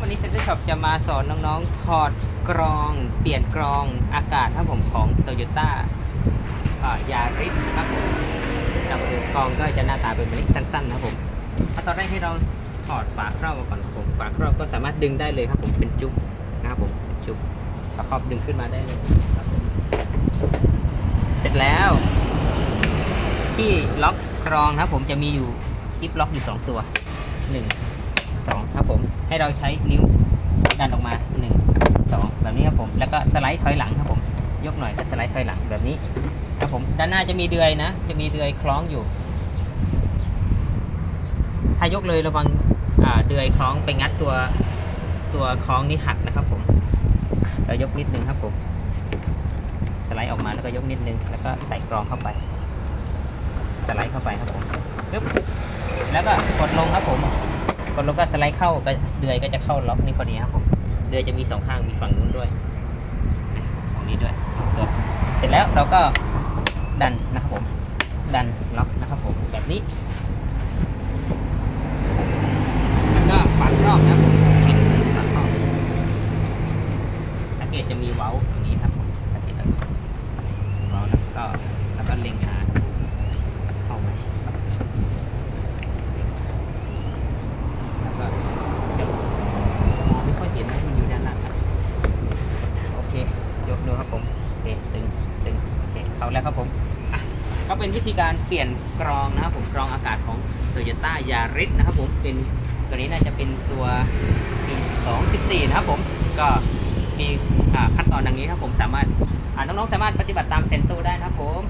วันนี้เซ็นเตอร์ช็อปจะมาสอนน้องๆ ถอดกรอง เปลี่ยนกรองอากาศครับผมของโตโยต้ายาริสนะครับผมกับกรองก็จะหน้าตาเป็นแบบนี้สั้นๆนะครับผมเอตอนแรกให้เราถอดฝาครอบมาก่อนครับผม ฝาครอบก็สามารถดึงได้เลยครับผม เป็นจุ๊บนะครับผม จุ๊บฝาครอบดึงขึ้นมาได้เลยครับผมเสร็จแล้ว ที่ล็อกกรองนะครับผมจะมีอยู่กิ๊บล็อกอยู่ 2 ตัว 1 2 ครับผม ให้เราใช้นิ้วดันออกมา 1 2 แบบนี้ครับผม แล้วก็สไลด์ถอยหลังครับผม ยกหน่อยก็สไลด์ถอยหลังแบบนี้ครับผม ด้านหน้าจะมีเดือยนะ จะมีเดือยคล้องอยู่ ถ้ายกเลยระวังเดือยคล้องไปงัดตัวตัวคล้องนี้หักนะครับผมเรายกนิดนึงครับผม สไลด์ออกมาแล้วก็ยกนิดนึง แล้วก็ใส่กรองเข้าไป สไลด์เข้าไปครับผมปึ๊บแล้วก็กดลงครับผม กดลงก็สไลด์เข้าก็เดือยก็จะเข้าล็อกนี่พอดีครับผมเดือยจะมีสองข้างมีฝั่งนู้นด้วยฝั่งนี้ด้วยสองตัวเสร็จแล้วเราก็ดันนะครับผมดันล็อกนะครับผมแบบนี้แล้วก็ฝังรอบนะครับผมฝังรอบสังเกตจะมีเว้าตรงนี้ครับผมสังเกตตรงนี้เว้าแล้วก็แล้วก็เล็งหา เข้าไหมแล้วก็จะมองไม่ค่อยเห็นนะมันอยู่ด้านหลังครับโอเค ยก ดูครับผมโอเคตึงตึงโอเคเข้าแล้วครับผมอะก็เป็นวิธีการเปลี่ยนกรองนะครับผมกรองอากาศของ Toyota Yaris นะครับผมเป็นตัวนี้น่าจะเป็นตัวปี214 นะครับผมก็มีขั้นตอนดังนี้ครับผมสามารถน้องๆสามารถปฏิบัติตามเซนตูได้นะครับผม